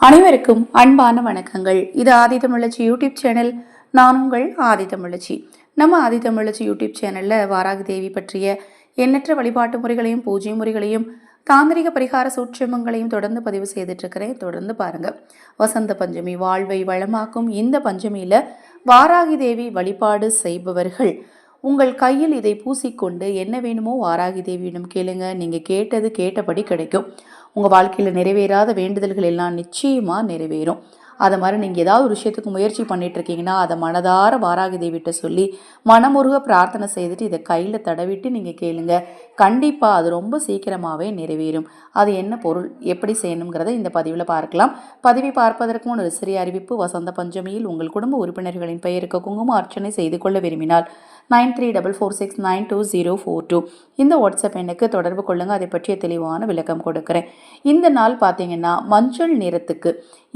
அனைவருக்கும் அன்பான வணக்கங்கள். இது ஆதி தமிழச்சி யூடியூப் சேனல். நான் உங்கள் ஆதி தமிழச்சி. நம்ம ஆதி தமிழச்சி யூடியூப் சேனலில் வாராகி தேவி பற்றிய எண்ணற்ற வழிபாட்டு முறைகளையும் பூஜை முறைகளையும் தாந்திரிக பரிகார சூட்சமங்களையும் தொடர்ந்து பதிவு செய்துட்டு இருக்கிறேன் தொடர்ந்து பாருங்கள் வசந்த பஞ்சமி வாழ்வை வளமாக்கும் இந்த பஞ்சமியில் வாராகி தேவி வழிபாடு செய்பவர்கள் உங்கள் கையில் இதை பூசிக்கொண்டு என்ன வேணுமோ வாராகி தேவியிடம் கேளுங்க. நீங்கள் கேட்டது கேட்டபடி கிடைக்கும். உங்கள் வாழ்க்கையில் நிறைவேறாத வேண்டுதல்கள் எல்லாம் நிச்சயமாக நிறைவேறும். அதை மாதிரி நீங்கள் ஏதாவது ஒரு விஷயத்துக்கு முயற்சி பண்ணிட்டு இருக்கீங்கன்னா அதை மனதார வாராகி தேவிட்ட சொல்லி மனமுருக பிரார்த்தனை செய்துட்டு இதை கையில் தடவிட்டு நீங்கள் கேளுங்க. கண்டிப்பாக அது ரொம்ப சீக்கிரமாகவே நிறைவேறும். அது என்ன பொருள் எப்படி செய்யணுங்கிறத இந்த பதிவில் பார்க்கலாம். பதிவை பார்ப்பதற்கு முன் ஒரு சிறிய அறிவிப்பு. வசந்த பஞ்சமியில் உங்கள் குடும்ப உறுப்பினர்களின் பெயருக்கு குங்கும அர்ச்சனை செய்து கொள்ள விரும்பினால் nine three double four six nine two zero four two. இந்த வாட்ஸ்அப் எண்ணுக்கு தொடர்பு கொள்ளுங்க. அதை பற்றிய தெளிவான விளக்கம் கொடுக்குறேன். இந்த நாள் பார்த்தீங்கன்னா மஞ்சள் நிறத்துக்கு.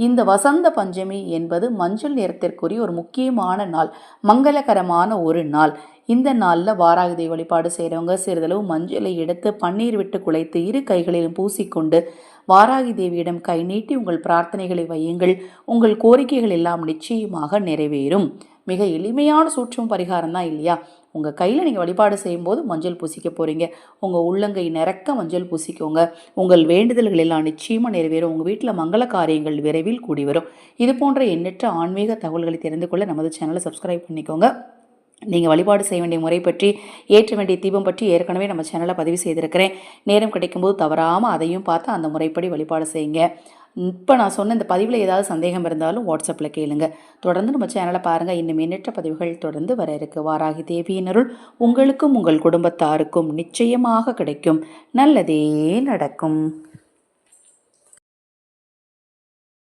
இந்த வசந்த பஞ்சமி என்பது மஞ்சள் நிறத்திற்குரிய ஒரு முக்கியமான நாள் மங்களகரமான ஒரு நாள். இந்த நாளில் வாராகி தேவி வழிபாடு செய்கிறவங்க சிறிதளவு மஞ்சளை எடுத்து பன்னீர் விட்டு குலைத்து இரு கைகளிலும் பூசிக்கொண்டு வாராகி தேவியிடம் கை நீட்டி உங்கள் பிரார்த்தனைகளை வையுங்கள். உங்கள் கோரிக்கைகள் எல்லாம் நிச்சயமாக நிறைவேறும். மிக எளிமையான சூட்சம் பரிகாரம் தான் இல்லையா? உங்கள் கையில் நீங்கள் வழிபாடு செய்யும்போது மஞ்சள் பூசிக்க போகிறீங்க உங்கள் உள்ளங்கை நிறக்க மஞ்சள் பூசிக்கோங்க. உங்கள் வேண்டுதல்கள் எல்லாம் நிச்சயமாக நிறைவேறும். உங்கள் வீட்டில் மங்கள காரியங்கள் விரைவில் கூடி வரும். இது போன்ற எண்ணற்ற ஆன்மீக தகவல்களை தெரிந்து கொள்ள நமது சேனலை சப்ஸ்கிரைப் பண்ணிக்கோங்க. நீங்கள் வழிபாடு செய்ய வேண்டிய முறை பற்றி ஏற்ற வேண்டிய தீபம் பற்றி ஏற்கனவே நம்ம சேனலில் பதிவு செய்திருக்கிறேன். நேரம் கிடைக்கும்போது தவறாமல் அதையும் பார்த்து அந்த முறைப்படி வழிபாடு செய்யுங்க. இப்போ நான் சொன்ன இந்த பதிவில் ஏதாவது சந்தேகம் இருந்தாலும் வாட்ஸ்அப்பில் கேளுங்க. தொடர்ந்து நம்ம சேனலை பாருங்கள் இன்னும் எண்ணற்ற பதிவுகள் தொடர்ந்து வர இருக்கு. வாராகி தேவியினருள் உங்களுக்கும் உங்கள் குடும்பத்தாருக்கும் நிச்சயமாக கிடைக்கும். நல்லதே நடக்கும்.